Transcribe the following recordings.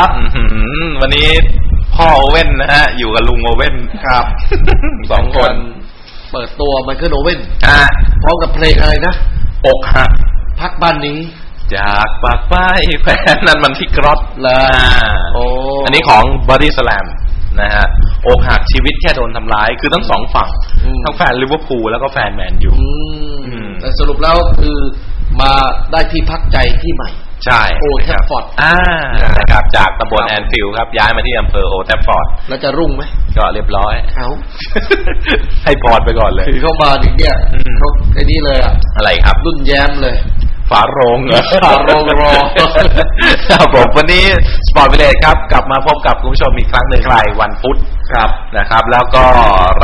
ครับอื้อหือวันนี้พ่อโอเว่นนะฮะ อยู่กับลุงโอเว่นครับสองคนเปิดตัวไมเคิลโอเว่นฮะพร้อมกับเพลงอะไรนะอกหักพักบ้านนี้ จากปากป้ายแฟนนั่นมันที่กรอตเหรอโอ้อันนี้ของบอดี้สแลมนะฮะอกหักชีวิตแค่โดนทำร้ายคือทั้งสองฝั่ง ทั้งแฟนลิเวอร์พูลแล้วก็แฟนแมนยูอือืมมแต่สรุปแล้วคือมาได้ที่พักใจที่ใหม่ ใช่โอแทฟนะคบฟอร์ดอ่านะครับจากตำบลครับแอนฟิลด์ครับ ย้ายมาที่อำเภอโอแทฟฟอร์ดแล้วจะรุ่งไหมก็เรียบร้อยเอาให้พรไปก่อนเลยถือเข้ามาถึงเนี่ยอืมเขาไอ้นี่เลยอะอะไรครับรุ่นแย้มเลยฝาโรงเหรอฝาโรงรอครับผมวันนี้สปอร์ตวิเลจครับ กลับมาพบกับคุณผู้ชมอีกครั้งหนึ่งในวันพุธครับนะครับ แล้วก็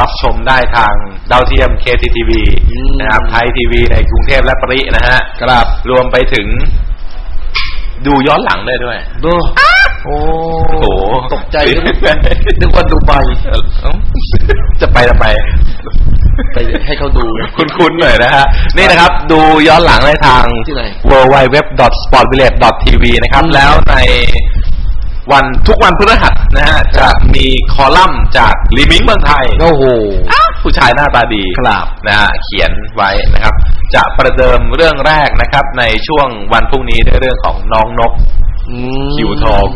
รับชมได้ทางดาวเทียม KTTV อืมนะครับไทยทีวีในกรุงเทพและปรินะฮะครับรวมไปถึง ดูย้อนหลังได้ด้วยดูโอ้โอ้โหตกใจนึกนึกว่าดูใบเอ้าจะไปทำไมไปให้เขาดูนะคุ้นๆหน่อยนะฮะ นี่นะครับ ดูย้อนหลังได้ทางที่ไหน w w w s p o r t v i l l a g e t v นะครับอืมแล้วในวันทุกวันพฤหัสนะฮะ จะมีคอลัมน์จากลีมิงเมืองไทย โอ้โห ผู้ชายหน้าตาดีครับนะฮะเขียนไว้นะครับ จะประเดิมเรื่องแรกนะครับ ในช่วงวันพรุ่งนี้ด้วยเรื่องของน้องนกอืมคิวทอง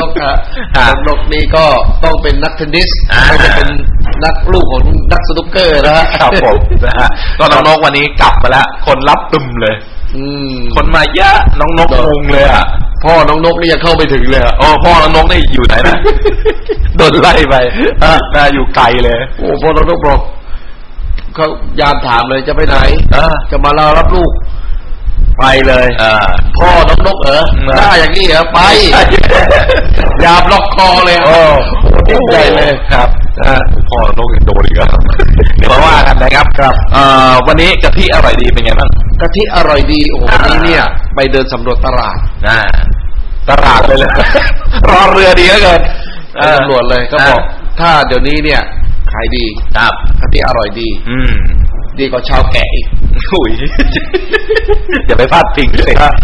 นกฮะฮะนกนี่ก็ต้องเป็นนักเทนนิสอ่าไม่ได้เป็นนักลูกของนักสนุกเกอร์นะฮะครับผมนะฮะก็น้องนกวันนี้กลับมาแล้ว คนรับตึมเลยอืมคนมาเยอะน้องนกเนอะงงเลยอะพ่อน้องนกนี่ยังเข้าไปถึงเลยอะโอ้พ่อน้องนกนี่อยู่ไหนนะโดนไล่ไปอะน่าอยู่ไกลเลย โอ้พ่อน้องนกบอก เขายามถามเลยจะไปไหนอ่าจะมาลารับลูก ไปเลยอ่าพ่อน้องนกเอออืมหน้าอย่างนี้เหรอไป ยามล็อกคอเลยอะโอ้ยิ่งใหญ่เลยครับอะพ่อน้องนกยังโดนอีกแล้วเดี๋ยวมาว่ากันนะครับครับเอ่อวันนี้กะทิอร่อยดีเป็นไงบ้างกะทิอร่อยดีโอ้โหอ่าวันนี้เนี่ย ไปเดินสำรวจตลาดอ่าตลาดเลยเลยรอเรือดีเหลือเกินไปตำรวจเลยก็บอก ถ้าเดี๋ยวนี้เนี่ยขายดีครับกะทิอร่อยดี อืม ดีกว่าชาวแกะอีกอุ้ยอย่าไปพลาดพิงสิ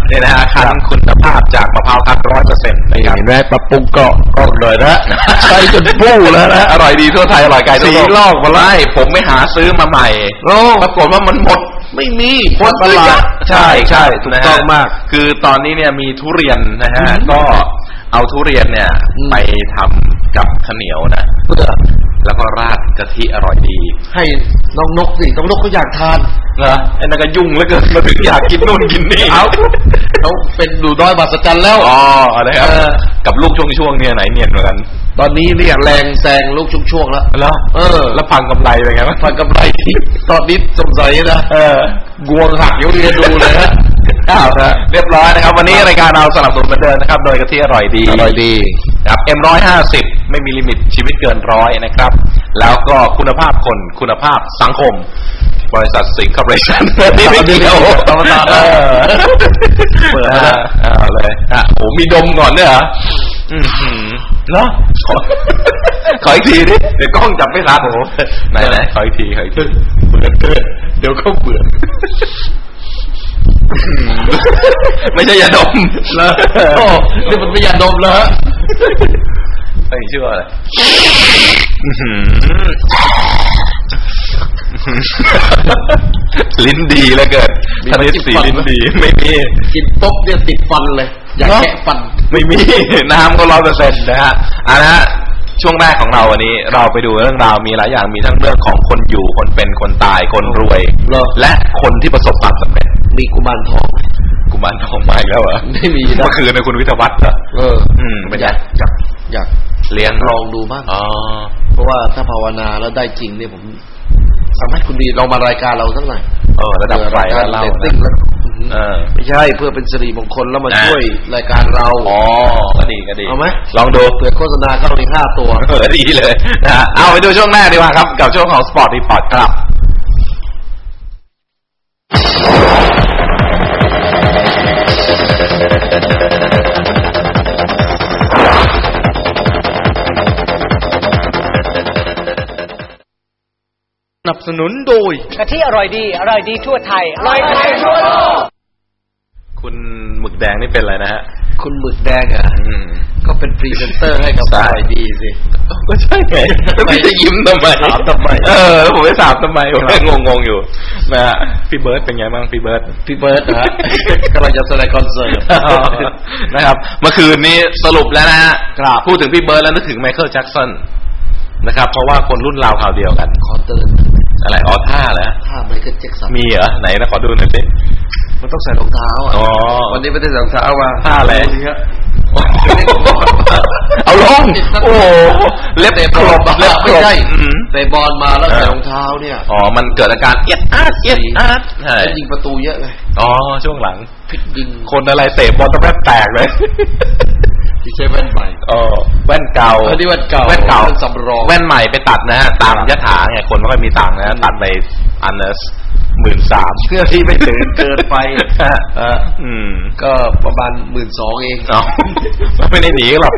เนี่ยนะฮะคันคุณภาพจากมะพร้าวคัดร้อยเปอร์เซ็นต์นะครับเห็นไหมปรับปรุงเกาะก็เลยนะใช้จนปู้แล้วนะอร่อยดีทั่วไทยอร่อยไกลทั่วสีลอกมาไล่ผมไม่หาซื้อมาใหม่โอ้ปรากฏว่ามันหมดไม่มีหมดตลาดใช่ใช่ถูกนะฮะต้องมาก คือตอนนี้เนี่ยมีทุเรียนนะฮะอืมก็เอาทุเรียนเนี่ยอืมไปทำกับข้าวเหนียวนะเพื่อ แล้วก็ราดกะทิอร่อยดี ให้น้องนกสิน้องนกเขาอยากทานนะไอ้นั่นก็ยุ่งแล้วเกินมาถึงอยากกินนู่นกินนี่เอาเขาเป็นดูน้อยมาสจันแล้วอ๋ออะไรครับเออกับลูกช่วงช่วงๆเนี่ยไหนเนียนกว่ากันตอนนี้เนี่ยแรงแซงลูกช่วงๆแล้วแล้วเออ แล้วพังกำไรเป็นไงบ้างพันกำไรที่ตอนนี้สงสัยนะเอองวงหักเดี๋ยวเรียนดูเลยฮะอ้าวนะเรียบร้อยนะครับ วันนี้รายการเราสนับสนุนเหมือนเดิมนะครับ โดยกะทิอร่อยดีอร่อยดีครับ M150 ไม่มีลิมิตชีวิตเกินร้อยนะครับ แล้วก็คุณภาพคนคุณภาพสังคม บริษัทสิงห์คอร์ปอเรชั่นนี่ไม่เกี่ยวธรรมดาเออเปิดแล้วนะอ่าเอาเลยอะโอ้มีดมก่อนด้วยเหรออือหือเนาะขอขออีกทีดิเดี๋ยวกล้องจับไม่ทันโอ้โหไหนไหนขออีกทีขออีกทีเบื่อเกินเดี๋ยวเขาเบื่อไม่ใช่ยาดมแล้วโอ้นี่มันไม่ยาดมแล้วฮะ ไอ้ยชื่อว่าอะไรอื้อหือลิ้นดีแล้วเกินธนิตสีลิ้นดี ไม่มีกินปุ๊บเนี่ยติดฟันเลย อยากแกะฟัน ไม่มี น้ำก็ร้อยเปอร์เซ็นต์นะฮะอะนะฮะช่วงแรกของเราวันนี้เราไปดูเรื่องราวมีหลายอย่างมีทั้งเรื่องของคนอยู่คนเป็นคนตายคนรวยเหรอและคนที่ประสบความสำเร็จมีกุมารทองกุมารทองมาอีกแล้วเหรอไม่มีนะเมื่อคืนในคุณวิทยาวัฒน์เหรอเออ อืมเป็นไงอยากอยาก เลี้ยงลองดูบ้างอ๋อเพราะว่าถ้าภาวนาแล้วได้จริงเนี่ยผมสามารถคุณดีลองมารายการเราสักหน่อยเออระดับไฟเผื่อรายการแล้วเล่าเรตติ้งแล้วเออไม่ใช่เพื่อเป็นสิริมงคลแล้วมาอ่าช่วยรายการเราอ๋อก็ดีก็ดีเอาไหมลองดูเผื่อโฆษณาเข้าในห้าตัวเออดีเลยนะฮะเอาไปดูช่วงหน้าดีกว่าครับ กับช่วงของ Sport Report ครับสนับ สนุนโดยกะทิอร่อยดี อร่อยดีทั่วไทย อร่อยไทยทั่วโลก คุณหมึกแดงนี่เป็นอะไรนะฮะ คุณหมึกแดงอะอืมก็เป็นพรีเซนเตอร์ให้กับใช่ไอดีสิ ก็ใช่ไงแล้วพี่จะยิ้มทำไมถามทำไม เออแล้วผมไม่ถามทำไมผมยังงงๆอยู่นะฮะพี่เบิร์ดเป็นไงบ้างพี่เบิร์ดพี่เบิร์ดนะฮะกำลังจะแสดงคอนเสิร์ตนะครับ เมื่อคืนนี้สรุปแล้วนะฮะครับพูดถึงพี่เบิร์ดแล้วนึกถึงไมเคิลแจ็คสัน นะครับ เพราะว่าคนรุ่นราวคราวเดียวกันขอเตือนอะไรอ๋อท่าเหรอถ้าไมเคิลแจ็คสันมีเหรอไหนนะขอดูหน่อยสิมันต้องใส่รองเท้าอะอ๋อวันนี้ไม่ได้ใส่รองเท้ามาท่าอะไรดูสิฮะเอาลงโอ้โหเล็บเตะกบรอลบมาเล็บกไม่รบใช่อืมเตะบอลมาแล้วเออใส่รองเท้าเนี่ยอ๋อมันเกิดอาการเอียดอาดเอียดอาดใช่แล้วยิงประตูเยอะไงอ๋อช่วงหลังพลิกยิงคนอะไรเตะบอลต้องแทบแตกเลย ที่ใช้แว่นใหม่เออแว่นเก่าอันนี้แว่นเก่าแว่นเก่าแว่นสำรองแว่นใหม่ไปตัดนะฮะตามยถาไงคนไม่ค่อยมีตังค์นะฮะตัดไปอันเนส หมื่นสามเพื่อที่ไม่ถึงเกินไปเอออืม ก็ประมาณหมื่นสองเองเอาไม่ได้หนีหรอก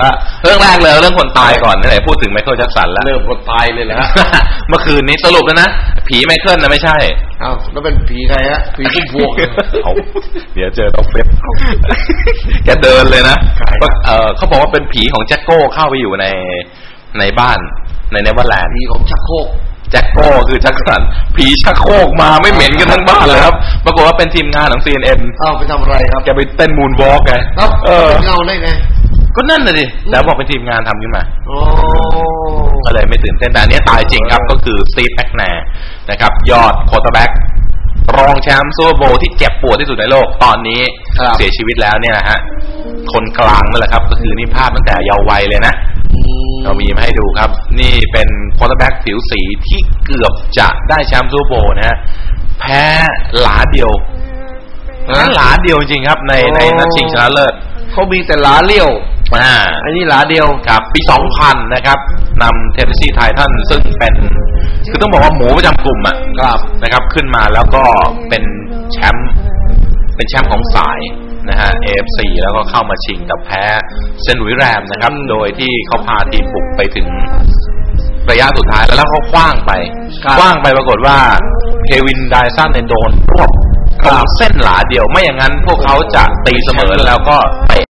อะเรื่องแรกเลยเรื่องคนตายก่อนไหนๆพูดถึงไมเคิลแจ็คสันแล้วเริ่มคนตายเลยแหละฮะเมื่อคืนนี้สรุปแล้วนะ ผีไมเคิลนะไม่ใช่เอ้าแล้วเป็นผีใครฮะผีพุ่มพวงเอาเดี๋ยวเจอต้องเฟซแกเดินเลยนะใครอะเออเขาบอกว่าเป็นผีของแจ็คโก้เข้าไปอยู่ในในบ้านในเนเวอร์แลนด์ผีของชักโครก แจ็คโก้คือแจ็คสัน ผีชักโครกมาไม่เหม็นกันทั้งบ้านเลยครับ ปรากฏว่าเป็นทีมงานของ CNN เอ้าไปทำอะไรครับแกไปเต้นมูนวอล์กไงเอ้าเออเป็นเงาได้ไง ก็นั่นน่ะดิแต่บอกเป็นทีมงานทำขึ้นมาโอ้ก็เลยไม่ตื่นเต้นแต่อันนี้ตายจริงครับก็คือสตีฟแม็กแนร์นะครับ ยอดโคตแบ็กรองแชมป์ซูเปอร์โบว์ที่เจ็บปวดที่สุดในโลกตอนนี้ครับเสียชีวิตแล้วเนี่ยนะฮะคนกลางนั่นแหละครับ ก็คือนี่ภาพตั้งแต่เยาว์วัยเลยนะอื เรามีมาให้ดูครับ นี่เป็นโคตแบ็กผิวสีที่เกือบจะได้แชมป์ซูเปอร์โบว์นะฮะแพ้หลาเดียวแพ้หลาเดียวจริงครับ ในในนัดชิงชนะเลิศเขามีแต่หลาเลี้ยวอ่าอันนี้หลาเดียวครับ ปี2000นะครับนำเทนเนสซีไททันซึ่งเป็น คือต้องบอกว่าหมูประจำกลุ่มอะครับนะครับ ขึ้นมาแล้วก็เป็นแชมป์เป็นแชมป์ของสาย นะฮะ AFC แล้วก็เข้ามาชิงกับแพ้เซนต์หลุยส์แรมนะครับ โดยที่เขาพาทีมบุกไปถึงระยะสุดท้ายแล้วแล้วเขาคว้างไปครับคว้างไปปรากฏว่าเควินไดสันเนี่ยโดนรวบตรงเส้นหลาเดียวไม่อย่างนั้นพวกเขาจะตีเสมอแล้วก็ไป